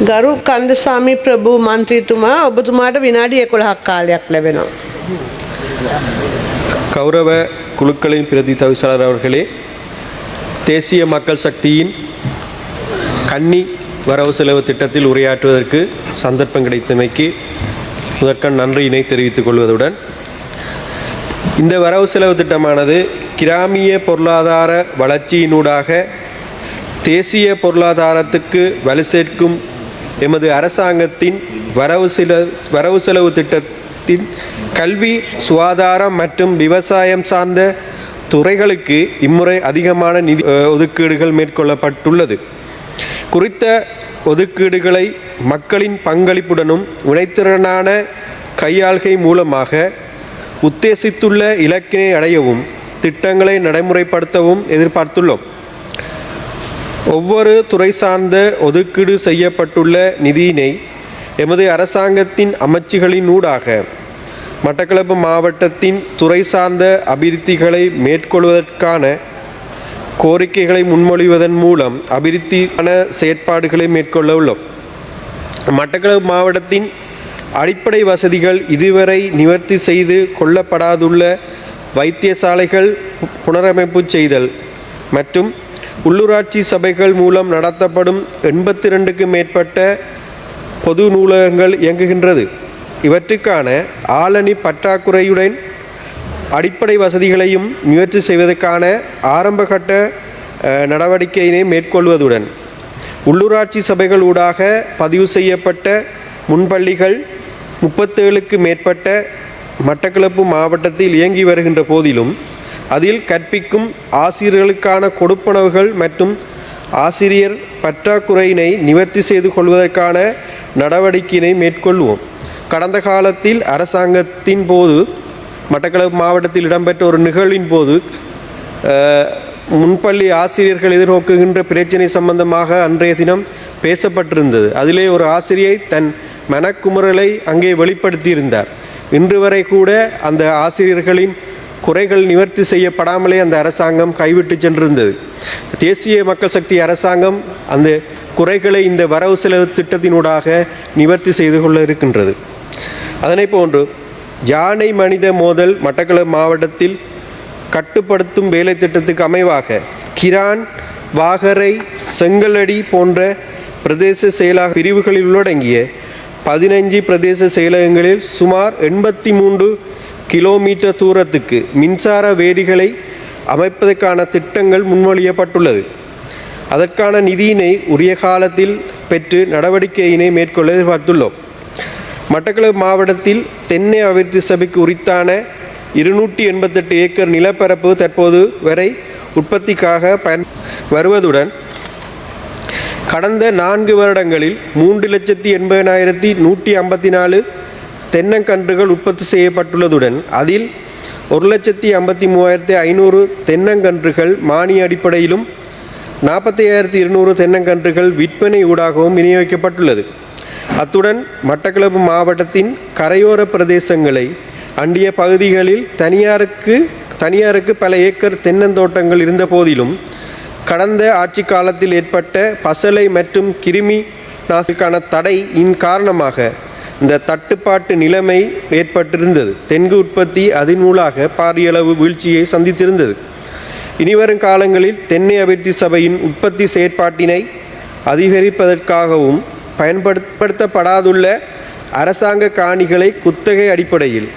ගරු කන්දසාමි ප්‍රභූ මන්ත්‍රීතුමා ඔබතුමාට විනාඩි එකොළහක් කාලයක් ලැබෙනවා. கௌரவ குழுக்களின் பிரதி தவிசாளர் அவர்களே தேசிய மக்கள் சக்தியின் கன்னி வரவு செலவு திட்டத்தில் உரையாற்றுவதற்கு சந்தர்ப்பம் கிடைத்தமைக்கு முதற்கண் நன்றியினை தெரிவித்துக் கொள்வதுடன் இந்த வரவு செலவு திட்டமானது கிராமிய பொருளாதார வளர்ச்சியினூடாக தேசிய பொருளாதாரத்துக்கு வலு சேர்க்கும் எமது அரசாங்கத்தின் வரவு சில வரவு செலவு திட்டத்தின் கல்வி சுகாதாரம் மற்றும் விவசாயம் சார்ந்த துறைகளுக்கு இம்முறை அதிகமான நிதி ஒதுக்கீடுகள் மேற்கொள்ளப்பட்டுள்ளது. குறித்த ஒதுக்கீடுகளை மக்களின் பங்களிப்புடனும் உழைத்திறனான கையாள்கை மூலமாக உத்தேசித்துள்ள இலக்கினை அடையவும் திட்டங்களை நடைமுறைப்படுத்தவும் எதிர்பார்த்துள்ளோம். ஒவ்வொரு துறை சார்ந்த ஒதுக்கீடு செய்யப்பட்டுள்ள நிதியினை எமது அரசாங்கத்தின் அமைச்சுகளினூடாக மட்டக்களப்பு மாவட்டத்தின் துறை சார்ந்த அபிவிருத்திகளை மேற்கொள்வதற்கான கோரிக்கைகளை முன்மொழிவதன் மூலம் அபிவிருத்தியான செயற்பாடுகளை மேற்கொள்ள உள்ளோம். மட்டக்களப்பு மாவட்டத்தின் அடிப்படை வசதிகள் இதுவரை நிவர்த்தி செய்து கொள்ளப்படாதுள்ள வைத்தியசாலைகள் புனரமைப்பு செய்தல் மற்றும் உள்ளூராட்சி சபைகள் மூலம் நடத்தப்படும் எண்பத்தி ரெண்டுக்கு மேற்பட்ட பொது நூலகங்கள் இயங்குகின்றது. இவற்றுக்கான ஆளணி பற்றாக்குறையுடன் அடிப்படை வசதிகளையும் முயற்சி செய்வதற்கான ஆரம்பகட்ட நடவடிக்கையினை மேற்கொள்வதுடன் உள்ளூராட்சி சபைகள் ஊடாக பதிவு செய்யப்பட்ட முன்பள்ளிகள் முப்பத்தேழுக்கு மேற்பட்ட மட்டக்களப்பு மாவட்டத்தில் இயங்கி வருகின்ற போதிலும் அதில் கற்பிக்கும் ஆசிரியர்களுக்கான கொடுப்பனவுகள் மற்றும் ஆசிரியர் பற்றாக்குறையினை நிவர்த்தி செய்து கொள்வதற்கான நடவடிக்கையினை மேற்கொள்வோம். கடந்த காலத்தில் அரசாங்கத்தின் போது மட்டக்களப்பு மாவட்டத்தில் இடம்பெற்ற ஒரு நிகழ்வின் போது முன்பள்ளி ஆசிரியர்கள் எதிர்நோக்குகின்ற பிரச்சினை சம்பந்தமாக அன்றைய தினம் பேசப்பட்டிருந்தது. அதிலே ஒரு ஆசிரியை தன் மனக்குமுறலை அங்கே வெளிப்படுத்தியிருந்தார். இன்று வரை கூட அந்த ஆசிரியர்களின் குறைகள் நிவர்த்தி செய்யப்படாமலே அந்த அரசாங்கம் கைவிட்டு சென்றிருந்தது. தேசிய மக்கள் சக்தி அரசாங்கம் அந்த குறைகளை இந்த வரவு செலவு திட்டத்தினூடாக நிவர்த்தி செய்து கொள்ள இருக்கின்றது. அதனை போன்று யானை மனித மோதல் மட்டக்களப்பு மாவட்டத்தில் கட்டுப்படுத்தும் வேலை திட்டத்துக்கு அமைவாக கிரான் வாகரை செங்கலடி போன்ற பிரதேச செயலக பிரிவுகளில் உள்ளடங்கிய பதினைஞ்சு பிரதேச செயலகங்களில் சுமார் எண்பத்தி மூன்று கிலோமீட்டர் தூரத்துக்கு மின்சார வேலிகளை அமைப்பதற்கான திட்டங்கள் முன்மொழியப்பட்டுள்ளது. அதற்கான நிதியினை உரிய காலத்தில் பெற்று நடவடிக்கையினை மேற்கொள்ள எதிர்பார்த்துள்ளோம். மட்டக்களப்பு மாவட்டத்தில் தென்னை அபிவிருத்தி சபைக்கு உரித்தான இருநூற்றி எண்பத்தெட்டு ஏக்கர் நிலப்பரப்பு தற்போது வரை உற்பத்திக்காக பயன் வருவதுடன் கடந்த நான்கு வருடங்களில் மூன்று லட்சத்தி எண்பதாயிரத்தி நூற்றி ஐம்பத்தி நாலு தென்னங்கன்றுகள் உற்பத்தி செய்யப்பட்டுள்ளதுடன் அதில் ஒரு லட்சத்தி ஐம்பத்தி மூவாயிரத்தி ஐநூறு தென்னங்கன்றுகள் மானிய அடிப்படையிலும் நாற்பத்தி ஐயாயிரத்தி இருநூறு தென்னங்கன்றுகள் விற்பனை ஊடாகவும் விநியோகிக்கப்பட்டுள்ளது. அத்துடன் மட்டக்களப்பு மாவட்டத்தின் கரையோர பிரதேசங்களை அண்டிய பகுதிகளில் தனியாருக்கு தனியாருக்கு பல ஏக்கர் தென்னந்தோட்டங்கள் இருந்த போதிலும் கடந்த ஆட்சி காலத்தில் ஏற்பட்ட பசலை மற்றும் கிருமி நாசிக்கான தடையின் காரணமாக இந்த தட்டுப்பாட்டு நிலைமை ஏற்பட்டிருந்தது. தென்கு உற்பத்தி அதிநூலாக பாரியளவு வீழ்ச்சியை சந்தித்திருந்தது. இனிவரும் காலங்களில் தென்னை அபிவிருத்தி சபையின் உற்பத்தி செயற்பாட்டினை அதிகரிப்பதற்காகவும் பயன்படுத்தப்படாதுள்ள அரசாங்க காணிகளை குத்தகை அடிப்படையில்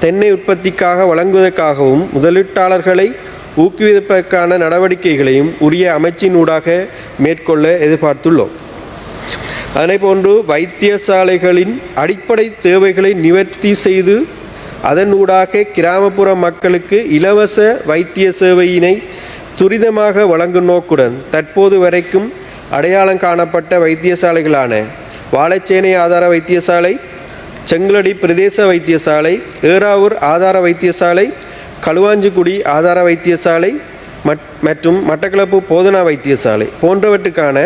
தென்னை உற்பத்திக்காக வழங்குவதற்காகவும் முதலீட்டாளர்களை ஊக்குவிப்பதற்கான நடவடிக்கைகளையும் உரிய அமைச்சினூடாக மேற்கொள்ள எதிர்பார்த்துள்ளோம். அதனைபோன்று வைத்தியசாலைகளின் அடிப்படை தேவைகளை நிவர்த்தி செய்து அதனூடாக கிராமப்புற மக்களுக்கு இலவச வைத்திய சேவையினை துரிதமாக வழங்கும் நோக்குடன் தற்போது வரைக்கும் அடையாளம் காணப்பட்ட வைத்தியசாலைகளான வாழைச்சேனை ஆதார வைத்தியசாலை செங்கலடி பிரதேச வைத்தியசாலை ஏறாவூர் ஆதார வைத்தியசாலை களுவாஞ்சிக்குடி ஆதார வைத்தியசாலை மற்றும் மட்டக்களப்பு போதனா வைத்தியசாலை போன்றவற்றுக்கான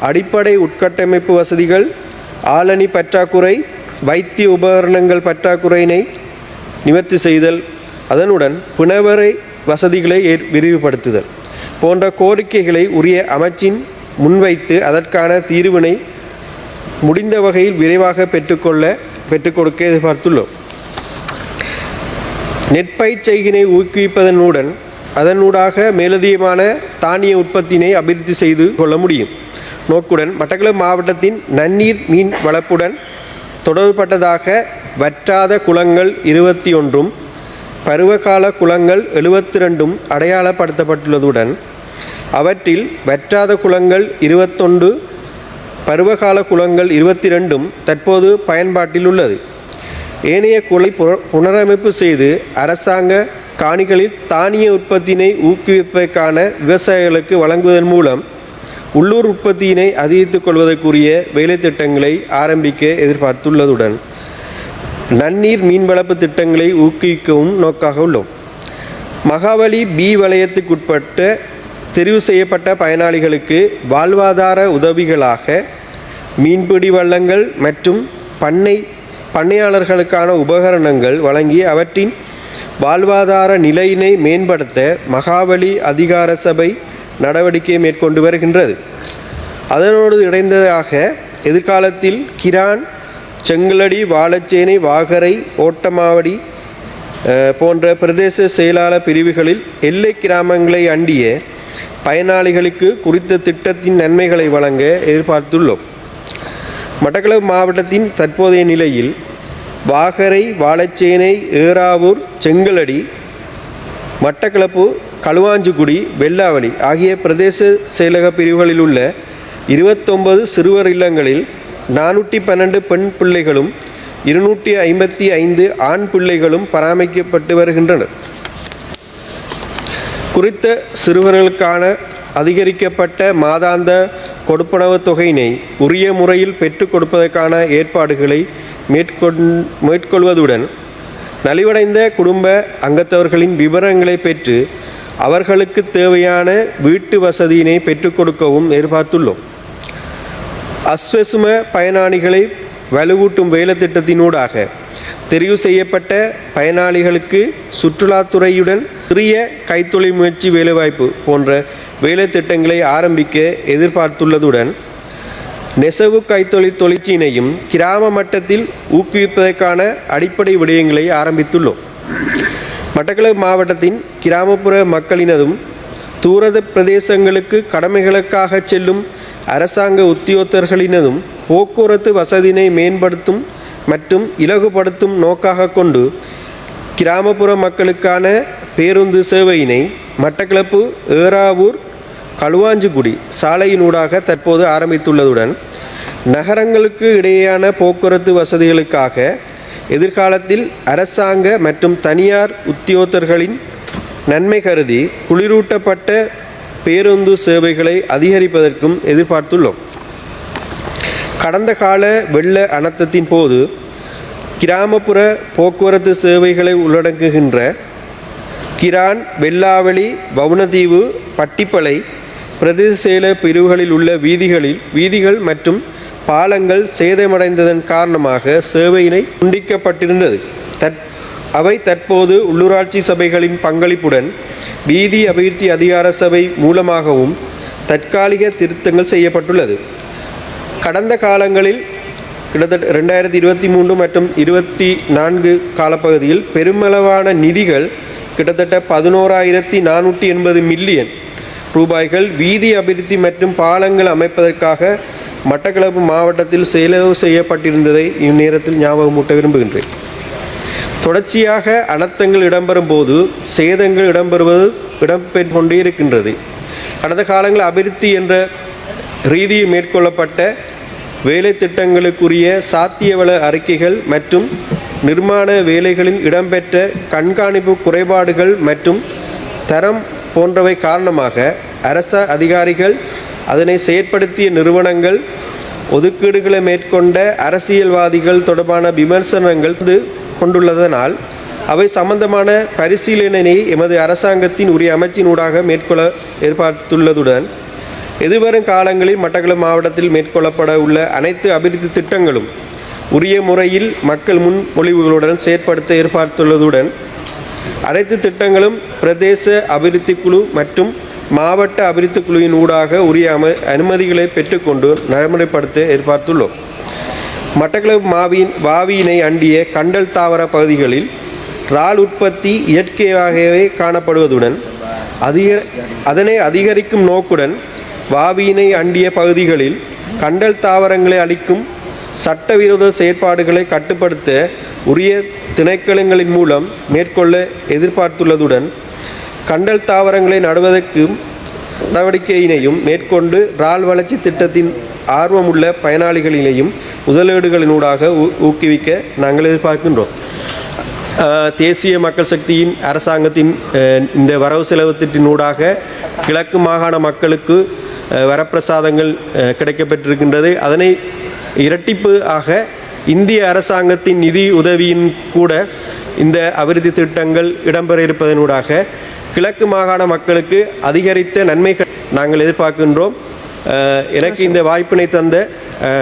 அடிப்படை உட்கட்டமைப்பு வசதிகள் ஆளணி பற்றாக்குறை வைத்திய உபகரணங்கள் பற்றாக்குறையினை நிவர்த்தி செய்தல் அதனுடன் பிணவரை வசதிகளை ஏற்- விரிவுபடுத்துதல் போன்ற கோரிக்கைகளை உரிய அமைச்சின் முன்வைத்து அதற்கான தீர்வினை முடிந்த வகையில் விரைவாக பெற்றுக்கொள்ள பெற்றுக்கொடுக்க எதிர்பார்த்துள்ளோம். நெற்பயிர் செய்கினை ஊக்குவிப்பதனுடன் அதனூடாக மேலதிகமான தானிய உற்பத்தியினை அபிவிருத்தி செய்து கொள்ள முடியும். நோக்குடன் மட்டக்களப்பு மாவட்டத்தின் நன்னீர் மீன் வளப்புடன் தொடர்பட்டதாக வற்றாத குளங்கள் இருபத்தி ஒன்றும் பருவகால குளங்கள் எழுபத்தி ரெண்டும் அடையாளப்படுத்தப்பட்டுள்ளதுடன் அவற்றில் வற்றாத குளங்கள் இருபத்தொன்று பருவகால குளங்கள் இருபத்தி ரெண்டும் தற்போது பயன்பாட்டில் உள்ளது. ஏனைய குலை புனரமைப்பு செய்து அரசாங்க காணிகளில் தானிய உற்பத்தியினை ஊக்குவிப்பதற்கான விவசாயிகளுக்கு வழங்குவதன் மூலம் உள்ளூர் உற்பத்தியினை அதிகரித்துக் கொள்வதற்குரிய வேலைத்திட்டங்களை ஆரம்பிக்க எதிர்பார்த்துள்ளதுடன் நன்னீர் மீன் வளர்ப்பு திட்டங்களை ஊக்குவிக்கவும் நோக்காக உள்ளோம். மகாபலி பி வலயத்துக்குட்பட்ட தெரிவு செய்யப்பட்ட பயனாளிகளுக்கு வாழ்வாதார உதவிகளாக மீன்பிடி வள்ளங்கள் மற்றும் பண்ணை பண்ணையாளர்களுக்கான உபகரணங்கள் வழங்கி அவற்றின் வாழ்வாதார நிலையினை மேம்படுத்த மகாபலி அதிகார சபை நடவடிக்கை மேற்கொண்டு வருகின்றது. அதனோடு இணைந்ததாக எதிர்காலத்தில் கிரான் செங்கலடி வாழச்சேனை வாகரை ஓட்டமாவடி போன்ற பிரதேச செயலாளர் பிரிவுகளில் எல்லை கிராமங்களை அண்டிய பயனாளிகளுக்கு குறித்த திட்டத்தின் நன்மைகளை வழங்க எதிர்பார்த்துள்ளோம். மட்டக்களப்பு மாவட்டத்தின் தற்போதைய நிலையில் வாகரை வாழைச்சேனை ஏறாவூர் செங்கலடி மட்டக்களப்பு களுவாஞ்சிக்குடி வெள்ளாவளி ஆகிய பிரதேச செயலக பிரிவுகளில் உள்ள இருபத்தொன்பது சிறுவர் இல்லங்களில் நானூற்றி பன்னெண்டு பெண் பிள்ளைகளும் இருநூற்றி ஐம்பத்தி ஐந்து ஆண் பிள்ளைகளும் பராமரிக்கப்பட்டு வருகின்றனர். குறித்த சிறுவர்களுக்கான அதிகரிக்கப்பட்ட மாதாந்த கொடுப்பனவு தொகையினை உரிய முறையில் பெற்றுக் கொடுப்பதற்கான ஏற்பாடுகளை மேற்கொண் மேற்கொள்வதுடன் நலிவடைந்த குடும்ப அங்கத்தவர்களின் விவரங்களை பெற்று அவர்களுக்கு தேவையான வீட்டு வசதியினை பெற்றுக் கொடுக்கவும் எதிர்பார்த்துள்ளோம். அஸ்வசும பயனாளிகளை வலுவூட்டும் வேலைத்திட்டத்தினூடாக தெரிவு செய்யப்பட்ட பயனாளிகளுக்கு சுற்றுலாத்துறையுடன் சிறிய கைத்தொழில் முயற்சி வேலைவாய்ப்பு போன்ற வேலைத்திட்டங்களை ஆரம்பிக்க எதிர்பார்த்துள்ளதுடன் நெசவு கைத்தொழில் தொழிற்சியினையும் கிராம மட்டத்தில் ஊக்குவிப்பதற்கான அடிப்படை விடயங்களை ஆரம்பித்துள்ளோம். மட்டக்களப்பு மாவட்டத்தின் கிராமப்புற மக்களினதும் தூரத பிரதேசங்களுக்கு கடமைகளுக்காக செல்லும் அரசாங்க உத்தியோகத்தர்களினதும் போக்குவரத்து வசதியினை மேம்படுத்தும் மற்றும் இலகுபடுத்தும் நோக்காக கொண்டு கிராமப்புற மக்களுக்கான பேருந்து சேவையினை மட்டக்களப்பு ஏறாவூர் களுவாஞ்சிக்குடி சாலையினூடாக தற்போது ஆரம்பித்துள்ளதுடன் நகரங்களுக்கு இடையேயான போக்குவரத்து வசதிகளுக்காக எதிர்காலத்தில் அரசாங்க மற்றும் தனியார் உத்தியோகத்தர்களின் நன்மை கருதி குளிரூட்டப்பட்ட பேருந்து சேவைகளை அதிகரிப்பதற்கும் எதிர்பார்த்துள்ளோம். கடந்த கால வெள்ள அனர்த்தத்தின் போது கிராமப்புற போக்குவரத்து சேவைகளை உள்ளடங்குகின்ற கிரான் வெள்ளாவளி வவுனதீவு பட்டிப்பளை பிரதேச செயல பிரிவுகளில் உள்ள வீதிகளில் வீதிகள் மற்றும் பாலங்கள் சேதமடைந்ததன் காரணமாக சேவையினை துண்டிக்கப்பட்டிருந்தது. தற் அவை தற்போது உள்ளூராட்சி சபைகளின் பங்களிப்புடன் வீதி அபிவிருத்தி அதிகார சபை மூலமாகவும் தற்காலிக திருத்தங்கள் செய்யப்பட்டுள்ளது. கடந்த காலங்களில் கிட்டத்தட்ட ரெண்டாயிரத்தி இருபத்தி மூன்று மற்றும் இருபத்தி நான்கு காலப்பகுதியில் பெருமளவான நிதிகள் கிட்டத்தட்ட பதினோராயிரத்தி நானூற்றி எண்பது மில்லியன் ரூபாய்கள் வீதி அபிவிருத்தி மற்றும் பாலங்கள் அமைப்பதற்காக மட்டக்களப்பு மாவட்டத்தில் செலவு செய்யப்பட்டிருந்ததை இந்நேரத்தில் ஞாபகமூட்ட விரும்புகின்றேன். தொடர்ச்சியாக அனர்த்தங்கள் இடம்பெறும் போது சேதங்கள் இடம்பெறுவது இடம்பெற்று கொண்டே இருக்கின்றது. கடந்த காலங்களில் அபிவிருத்தி என்ற ரீதியில் மேற்கொள்ளப்பட்ட வேலை திட்டங்களுக்குரிய சாத்தியவள அறிக்கைகள் மற்றும் நிர்மாண வேலைகளில் இடம்பெற்ற கண்காணிப்பு குறைபாடுகள் மற்றும் தரம் போன்றவை காரணமாக அரச அதிகாரிகள் அதனை செயற்படுத்திய நிறுவனங்கள் ஒதுக்கீடுகளை மேற்கொண்ட அரசியல்வாதிகள் தொடர்பான விமர்சனங்கள் கொண்டுள்ளதனால் அவை சம்பந்தமான பரிசீலனையை எமது அரசாங்கத்தின் உரிய அமைச்சினூடாக மேற்கொள்ள எதிர்பார்த்துள்ளதுடன் எதிர்வரும் காலங்களில் மட்டக்களப்பு மாவட்டத்தில் மேற்கொள்ளப்பட உள்ள அனைத்து அபிவிருத்தி திட்டங்களும் உரிய முறையில் மக்கள் முன்மொழிவுகளுடன் செயற்படுத்த எதிர்பார்த்துள்ளதுடன் அனைத்து திட்டங்களும் பிரதேச அபிவிருத்தி குழு மற்றும் மாவட்ட அபிவிருத்தி குழுவின் ஊடாக உரிய அம அனுமதிகளை பெற்றுக்கொண்டு நடைமுறைப்படுத்த எதிர்பார்த்துள்ளோம். மட்டக்களப்பு மாவியின் வாவியினை அண்டிய கண்டல் தாவர பகுதிகளில் இறால் உற்பத்தி இயற்கையாகவே காணப்படுவதுடன் அதிக அதனை அதிகரிக்கும் நோக்குடன் வாவியினை அண்டிய பகுதிகளில் கண்டல் தாவரங்களை அளிக்கும் சட்டவிரோத செயற்பாடுகளை கட்டுப்படுத்த உரிய திணைக்களங்களின் மூலம் மேற்கொள்ள எதிர்பார்த்துள்ளதுடன் கண்டல் தாவரங்களை நடுவதற்கு நடவடிக்கையினையும் மேற்கொண்டு இறால் வளர்ச்சி திட்டத்தின் ஆர்வமுள்ள பயனாளிகளினையும் முதலீடுகளினூடாக ஊ- ஊக்குவிக்க நாங்கள் எதிர்பார்க்கின்றோம். தேசிய மக்கள் சக்தியின் அரசாங்கத்தின் இந்த வரவு செலவு திட்டினூடாக கிழக்கு மாகாண மக்களுக்கு வரப்பிரசாதங்கள் கிடைக்கப்பெற்றிருக்கின்றது. அதனை இரட்டிப்பு ஆக இந்திய அரசாங்கத்தின் நிதி உதவியின் கூட இந்த அபிவிருத்தி திட்டங்கள் இடம்பெற இருப்பதனூடாக கிழக்கு மாகாண மக்களுக்கு அதிகரித்த நன்மைகள் நாங்கள் எதிர்பார்க்கின்றோம். எனக்கு இந்த வாய்ப்பினை தந்த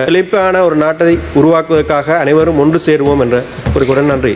செழிப்பான ஒரு நாட்டை உருவாக்குவதற்காக அனைவரும் ஒன்று சேருவோம் என்ற ஒரு நன்றி.